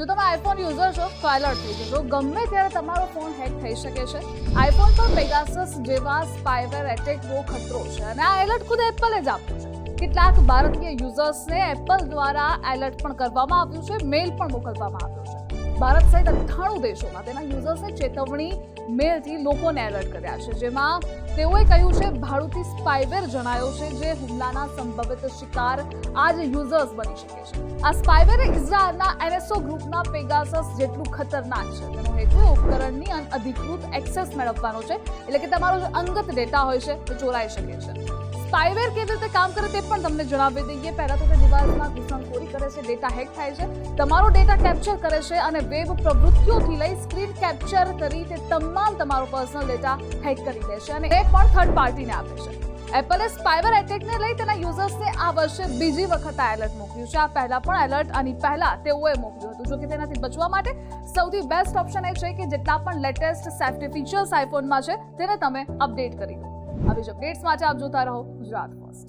જો તમે iPhone user છો તો એલર્ટ થઈ જજો ગમે ત્યારે તમારો ફોન હેક થઈ શકે છે આઈફોન પર પેગાસસ જેવા એટેક એટેકનો ખતરો છે અને આ એલર્ટ ખુદ એપલે જ આપ્યું છે. કેટલાક ભારતીય યુઝર્સને એપલ દ્વારા એલર્ટ પણ કરવામાં આવ્યું છે મેલ પણ મોકલવામાં આવ્યો છે. ભારત સહિત અઠ્ઠાણું દેશોમાં તેના યુઝર્સે ચેતવણી મેલથી લોકોને એલર્ટ કર્યા છે. જેમાં તેઓએ કહ્યું છે ભાડુતી સ્પાઈવેર જણાયો છે જે હુમલાના સંભવિત શિકાર આ જ યુઝર્સ બની શકે છે. આ સ્પાઈવેર ઇઝરાયલના એનએસઓ ગ્રુપના પેગાસસ જેટલું ખતરનાક છે. તેનો હેતુ ઉપકરણની અનઅધિકૃત એક્સેસ મેળવવાનો છે. એટલે કે તમારો જે અંગત ડેટા હોય છે, તે ચોરાઈ શકે છે. સ્પાઈવેર કેવી રીતે કામ કરે તે પણ તમને જણાવી દઈએ. પહેલા તો તે ડિવાઇસમાં ઘૂસણખોરી કરે છે, ડેટા હેક થાય છે. તમારો ડેટા કેપ્ચર કરે છે અને વેબ પ્રવૃત્તિઓથી લઈ સ્ક્રીન કેપ્ચર કરી તે તમામ તમારો પર્સનલ ડેટા હેક કરી દે છે અને એ પણ થર્ડ પાર્ટીને આપે છે. એપલે સ્પાઈવર એટેકને લઈ તેના યુઝર્સને આ વર્ષે બીજી વખત આ એલર્ટ મોકલ્યું છે. આ પહેલા પણ એલર્ટ આની પહેલા તેઓએ મોકલ્યું હતું. જો કે તેનાથી બચવા માટે સૌથી બેસ્ટ ઓપ્શન એ છે કે જેટલા પણ લેટેસ્ટ સેફ્ટી ફીચર્સ આઈફોનમાં છે, તેને તમે અપડેટ કરી દો. આવી જ અપડેટ્સ માટે આપ જોતા રહો ગુજરાત ફર્સ્ટ